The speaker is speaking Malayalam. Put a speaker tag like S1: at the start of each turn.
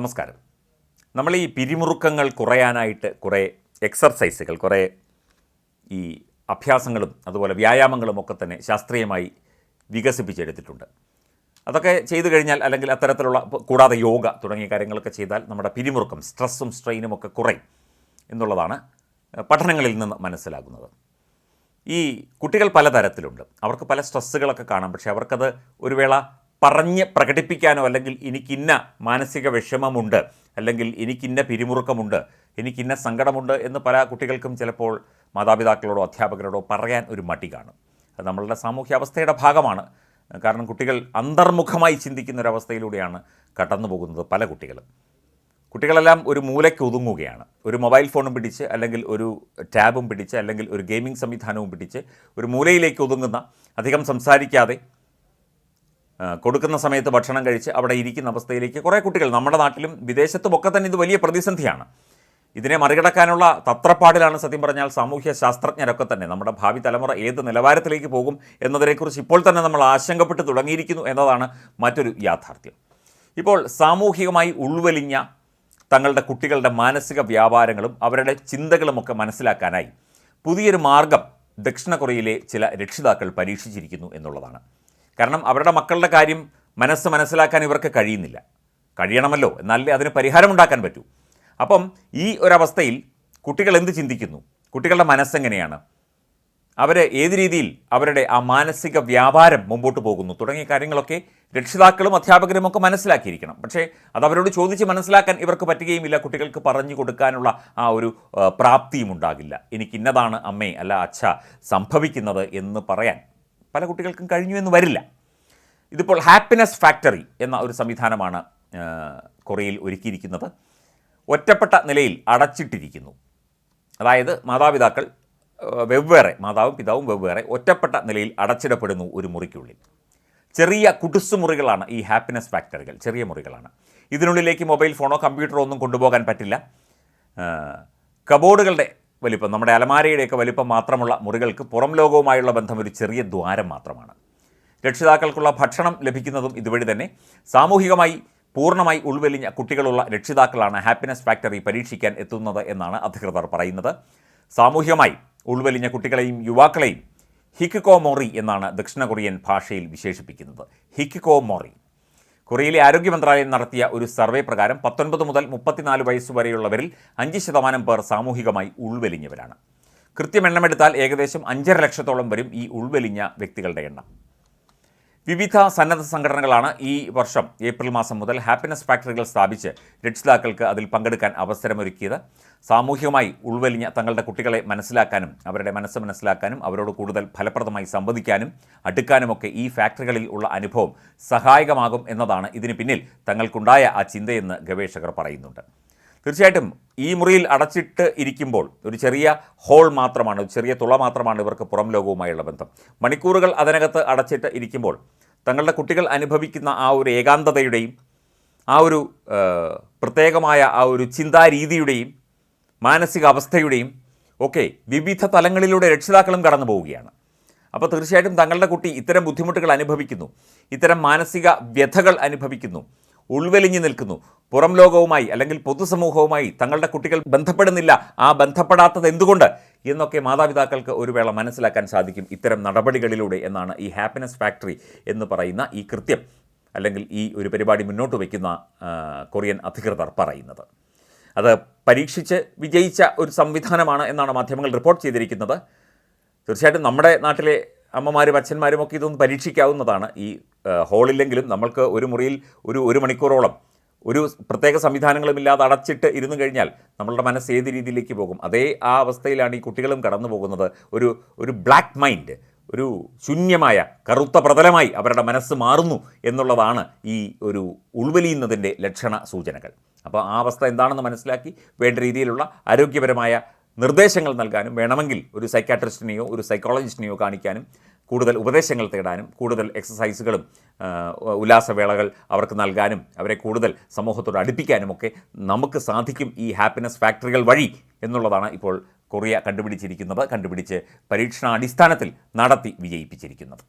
S1: നമസ്കാരം. നമ്മൾ ഈ പിരിമുറുക്കങ്ങൾ കുറയാനായിട്ട് കുറേ എക്സർസൈസുകൾ കുറേ ഈ അഭ്യാസങ്ങളും അതുപോലെ വ്യായാമങ്ങളും ഒക്കെ തന്നെ ശാസ്ത്രീയമായി വികസിപ്പിച്ചെടുത്തിട്ടുണ്ട്. അതൊക്കെ ചെയ്തു കഴിഞ്ഞാൽ അല്ലെങ്കിൽ അത്തരത്തിലുള്ള കൂടാതെ യോഗ തുടങ്ങിയ കാര്യങ്ങളൊക്കെ ചെയ്താൽ നമ്മുടെ പിരിമുറുക്കം സ്ട്രെസ്സും സ്ട്രെയിനും ഒക്കെ കുറയും എന്നുള്ളതാണ് പഠനങ്ങളിൽ നിന്ന് മനസ്സിലാകുന്നത്. ഈ കുട്ടികൾ പലതരത്തിലുണ്ട്. അവർക്ക് പല സ്ട്രെസ്സുകളൊക്കെ കാണാം. പക്ഷേ അവർക്കത് ഒരു വേള പറഞ്ഞ് പ്രകടിപ്പിക്കാനോ അല്ലെങ്കിൽ എനിക്കിന്ന മാനസിക വിഷമമുണ്ട് അല്ലെങ്കിൽ എനിക്കിന്ന പിരിമുറുക്കമുണ്ട് എനിക്കിന്ന സങ്കടമുണ്ട് എന്ന് പല കുട്ടികൾക്കും ചിലപ്പോൾ മാതാപിതാക്കളോടോ അധ്യാപകരോടോ പറയാൻ ഒരു മടി കാണും. അത് നമ്മളുടെ സാമൂഹ്യാവസ്ഥയുടെ ഭാഗമാണ്. കാരണം കുട്ടികൾ അന്തർമുഖമായി ചിന്തിക്കുന്ന ഒരവസ്ഥയിലൂടെയാണ് കടന്നു പോകുന്നത് പല കുട്ടികളും. കുട്ടികളെല്ലാം ഒരു മൂലയ്ക്ക് ഒതുങ്ങുകയാണ്. ഒരു മൊബൈൽ ഫോണും പിടിച്ച് അല്ലെങ്കിൽ ഒരു ടാബും പിടിച്ച് അല്ലെങ്കിൽ ഒരു ഗെയിമിംഗ് സംവിധാനവും പിടിച്ച് ഒരു മൂലയിലേക്ക് ഒതുങ്ങുന്ന അധികം സംസാരിക്കാതെ കൊടുക്കുന്ന സമയത്ത് ഭക്ഷണം കഴിച്ച് അവിടെ ഇരിക്കുന്ന അവസ്ഥയിലേക്ക് കുറേ കുട്ടികൾ നമ്മുടെ നാട്ടിലും വിദേശത്തും ഒക്കെ തന്നെ ഇത് വലിയ പ്രതിസന്ധിയാണ്. ഇതിനെ മറികടക്കാനുള്ള തത്രപ്പാടിലാണ് സത്യം പറഞ്ഞാൽ സാമൂഹ്യ ശാസ്ത്രജ്ഞരൊക്കെ തന്നെ. നമ്മുടെ ഭാവി തലമുറ ഏത് നിലവാരത്തിലേക്ക് പോകും എന്നതിനെക്കുറിച്ച് ഇപ്പോൾ തന്നെ നമ്മൾ ആശങ്കപ്പെട്ട് തുടങ്ങിയിരിക്കുന്നു എന്നതാണ് മറ്റൊരു യാഥാർത്ഥ്യം. ഇപ്പോൾ സാമൂഹികമായി ഉൾവലിഞ്ഞ തങ്ങളുടെ കുട്ടികളുടെ മാനസിക വ്യാപാരങ്ങളും അവരുടെ ചിന്തകളുമൊക്കെ മനസ്സിലാക്കാനായി പുതിയൊരു മാർഗം ദക്ഷിണ കൊറിയയിലെ ചില രക്ഷിതാക്കൾ പരീക്ഷിച്ചിരിക്കുന്നു എന്നുള്ളതാണ്. കാരണം അവരുടെ മക്കളുടെ കാര്യം മനസ്സ് മനസ്സിലാക്കാൻ ഇവർക്ക് കഴിയുന്നില്ല. കഴിയണമല്ലോ എന്നാലേ അതിന് പരിഹാരം ഉണ്ടാക്കാൻ പറ്റൂ. അപ്പം ഈ ഒരവസ്ഥയിൽ കുട്ടികൾ എന്ത് ചിന്തിക്കുന്നു? കുട്ടികളുടെ മനസ്സെങ്ങനെയാണ്? അവർ ഏത് രീതിയിൽ അവരുടെ ആ മാനസിക വ്യാപാരം മുമ്പോട്ട് പോകുന്നു? തുടങ്ങിയ കാര്യങ്ങളൊക്കെ രക്ഷിതാക്കളും അധ്യാപകരും ഒക്കെ മനസ്സിലാക്കിയിരിക്കണം. പക്ഷേ അത് അവരോട് ചോദിച്ച് മനസ്സിലാക്കാൻ ഇവർക്ക് പറ്റുകയുമില്ല. കുട്ടികൾക്ക് പറഞ്ഞു കൊടുക്കാനുള്ള ആ ഒരു പ്രാപ്തിയും ഉണ്ടാകില്ല. എനിക്കിന്നതാണ് അമ്മേ അല്ല അച്ഛ സംഭവിക്കുന്നത് എന്ന് പറയാൻ. പല കുട്ടികൾക്കും കഴിഞ്ഞു എന്ന് വരില്ല. ഇതിപ്പോൾ ഹാപ്പിനെസ് ഫാക്ടറി എന്ന ഒരു സംവിധാനമാണ് കൊറിയയിൽ ഒരുക്കിയിരിക്കുന്നത്. ഒറ്റപ്പെട്ട നിലയിൽ അടച്ചിട്ടിരിക്കുന്നു. അതായത് മാതാപിതാക്കൾ വെവ്വേറെ മാതാവും പിതാവും വെവ്വേറെ ഒറ്റപ്പെട്ട നിലയിൽ അടച്ചിടപ്പെടുന്നു ഒരു മുറിക്കുള്ളിൽ. ചെറിയ കുടുസ് മുറികളാണ് ഈ ഹാപ്പിനെസ് ഫാക്ടറികൾ ചെറിയ മുറികളാണ്. ഇതിനുള്ളിലേക്ക് മൊബൈൽ ഫോണോ കമ്പ്യൂട്ടറോ ഒന്നും കൊണ്ടുപോകാൻ പറ്റില്ല. കബോർഡുകളുടെ വലിപ്പം. നമ്മുടെ അലമാരയുടെയൊക്കെ വലിപ്പം മാത്രമുള്ള മുറികൾക്ക് പുറം ലോകവുമായുള്ള ബന്ധം ഒരു ചെറിയ ദ്വാരം മാത്രമാണ്. രക്ഷിതാക്കൾക്കുള്ള ഭക്ഷണം ലഭിക്കുന്നതും ഇതുവഴി തന്നെ സാമൂഹികമായി പൂർണമായി ഉൾവലിഞ്ഞ കുട്ടികളുള്ള രക്ഷിതാക്കളാണ് ഹാപ്പിനെസ് ഫാക്ടറി പരീക്ഷിക്കാൻ എത്തുന്നത് എന്നാണ് അധികൃതർ പറയുന്നത്. സാമൂഹികമായി ഉൾവലിഞ്ഞ കുട്ടികളെയും യുവാക്കളെയും ഹിക്കിക്കോ മോറി എന്നാണ് ദക്ഷിണ കൊറിയൻ ഭാഷയിൽ വിശേഷിപ്പിക്കുന്നത്. ഹിക്കിക്കോ മോറി. കൊറിയയിലെ ആരോഗ്യ മന്ത്രാലയം നടത്തിയ ഒരു സർവേ പ്രകാരം പത്തൊൻപത് മുതൽ മുപ്പത്തിനാല് വയസ്സ് വരെയുള്ളവരിൽ അഞ്ച് ശതമാനം പേർ സാമൂഹികമായി ഉൾവലിഞ്ഞവരാണ്. കൃത്യം എണ്ണമെടുത്താൽ ഏകദേശം അഞ്ചര ലക്ഷത്തോളം വരും ഈ ഉൾവലിഞ്ഞ വ്യക്തികളുടെ എണ്ണം. വിവിധ സന്നദ്ധ സംഘടനകളാണ് ഈ വർഷം ഏപ്രിൽ മാസം മുതൽ ഹാപ്പിനെസ് ഫാക്ടറികൾ സ്ഥാപിച്ച് രക്ഷിതാക്കൾക്ക് അതിൽ പങ്കെടുക്കാൻ അവസരമൊരുക്കിയത്. സാമൂഹികമായി ഉൾവലിഞ്ഞ തങ്ങളുടെ കുട്ടികളെ മനസ്സിലാക്കാനും അവരുടെ മനസ്സ് മനസ്സിലാക്കാനും അവരോട് കൂടുതൽ ഫലപ്രദമായി സംവദിക്കാനും അടുക്കാനുമൊക്കെ ഈ ഫാക്ടറികളിൽ ഉള്ള അനുഭവം സഹായകമാകും എന്നതാണ് ഇതിന് പിന്നിൽ തങ്ങൾക്കുണ്ടായ ആ ചിന്തയെന്ന് ഗവേഷകർ പറയുന്നുണ്ട്. തീർച്ചയായിട്ടും ഈ മുറിയിൽ അടച്ചിട്ട് ഇരിക്കുമ്പോൾ ഒരു ചെറിയ ഹോൾ മാത്രമാണ് ഒരു ചെറിയ തുള മാത്രമാണ് ഇവർക്ക് പുറം ലോകവുമായുള്ള ബന്ധം. മണിക്കൂറുകൾ അതിനകത്ത് അടച്ചിട്ട് ഇരിക്കുമ്പോൾ തങ്ങളുടെ കുട്ടികൾ അനുഭവിക്കുന്ന ആ ഒരു ഏകാന്തതയുടെയും ആ ഒരു പ്രത്യേകമായ ആ ഒരു ചിന്താരീതിയുടെയും മാനസികാവസ്ഥയുടെയും ഒക്കെ വിവിധ തലങ്ങളിലൂടെ രക്ഷിതാക്കളും കടന്നു പോവുകയാണ്. അപ്പോൾ തീർച്ചയായിട്ടും തങ്ങളുടെ കുട്ടി ഇത്തരം ബുദ്ധിമുട്ടുകൾ അനുഭവിക്കുന്നു ഇത്തരം മാനസിക വ്യഥകൾ അനുഭവിക്കുന്നു ഉൾവലിഞ്ഞു നിൽക്കുന്നു. പുറം ലോകവുമായി അല്ലെങ്കിൽ പൊതുസമൂഹവുമായി തങ്ങളുടെ കുട്ടികൾ ബന്ധപ്പെടുന്നില്ല. ആ ബന്ധപ്പെടാത്തത് എന്തുകൊണ്ട്? എന്നൊക്കെ മാതാപിതാക്കൾക്ക് ഒരു വേള മനസ്സിലാക്കാൻ സാധിക്കും ഇത്തരം നടപടികളിലൂടെ എന്നാണ് ഈ ഹാപ്പിനെസ് ഫാക്ടറി എന്ന് പറയുന്ന ഈ കൃത്യം അല്ലെങ്കിൽ ഈ ഒരു പരിപാടി മുന്നോട്ട് വയ്ക്കുന്ന കൊറിയൻ അധികൃതർ പറയുന്നത്. അത് പരീക്ഷിച്ച് വിജയിച്ച ഒരു സംവിധാനമാണ് എന്നാണ് മാധ്യമങ്ങൾ റിപ്പോർട്ട് ചെയ്തിരിക്കുന്നത്. തീർച്ചയായിട്ടും നമ്മുടെ നാട്ടിലെ അമ്മമാരും അച്ഛന്മാരും ഒക്കെ ഇതൊന്ന് പരീക്ഷിക്കാവുന്നതാണ്. ഈ ഹോളില്ലെങ്കിലും നമ്മൾക്ക് ഒരു മുറിയിൽ ഒരു ഒരു മണിക്കൂറോളം ഒരു പ്രത്യേക സംവിധാനങ്ങളുമില്ലാതെ അടച്ചിട്ട് ഇരുന്നു കഴിഞ്ഞാൽ നമ്മളുടെ മനസ്സ് ഏത് രീതിയിലേക്ക് പോകും? അതേ ആ അവസ്ഥയിലാണ് ഈ കുട്ടികളും കടന്നു പോകുന്നത്. ഒരു ഒരു ബ്ലാക്ക് മൈൻഡ് ഒരു ശൂന്യമായ കറുത്ത പ്രതലമായി അവരുടെ മനസ്സ് മാറുന്നു എന്നുള്ളതാണ് ഈ ഒരു ഉൾവലിയുന്നതിന്റെ ലക്ഷണ സൂചനകൾ. അപ്പോൾ ആ അവസ്ഥ എന്താണെന്ന് മനസ്സിലാക്കി വേണ്ട രീതിയിലുള്ള ആരോഗ്യപരമായ നിർദ്ദേശങ്ങൾ നൽകാനും വേണമെങ്കിൽ ഒരു സൈക്കാട്രിസ്റ്റിനെയോ ഒരു സൈക്കോളജിസ്റ്റിനെയോ കാണിക്കാനും കൂടുതൽ ഉപദേശങ്ങൾ തേടാനും കൂടുതൽ എക്സസൈസുകളും ഉല്ലാസവേളകൾ അവർക്ക് നൽകാനും അവരെ കൂടുതൽ സമൂഹത്തോട് അടുപ്പിക്കാനുമൊക്കെ നമുക്ക് സാധിക്കും ഈ ഹാപ്പിനെസ് ഫാക്ടറികൾ വഴി എന്നുള്ളതാണ് ഇപ്പോൾ കൊറിയ കണ്ടുപിടിച്ചിരിക്കുന്നത് കണ്ടുപിടിച്ച് പരീക്ഷണാടിസ്ഥാനത്തിൽ നടത്തി വിജയിപ്പിച്ചിരിക്കുന്നത്.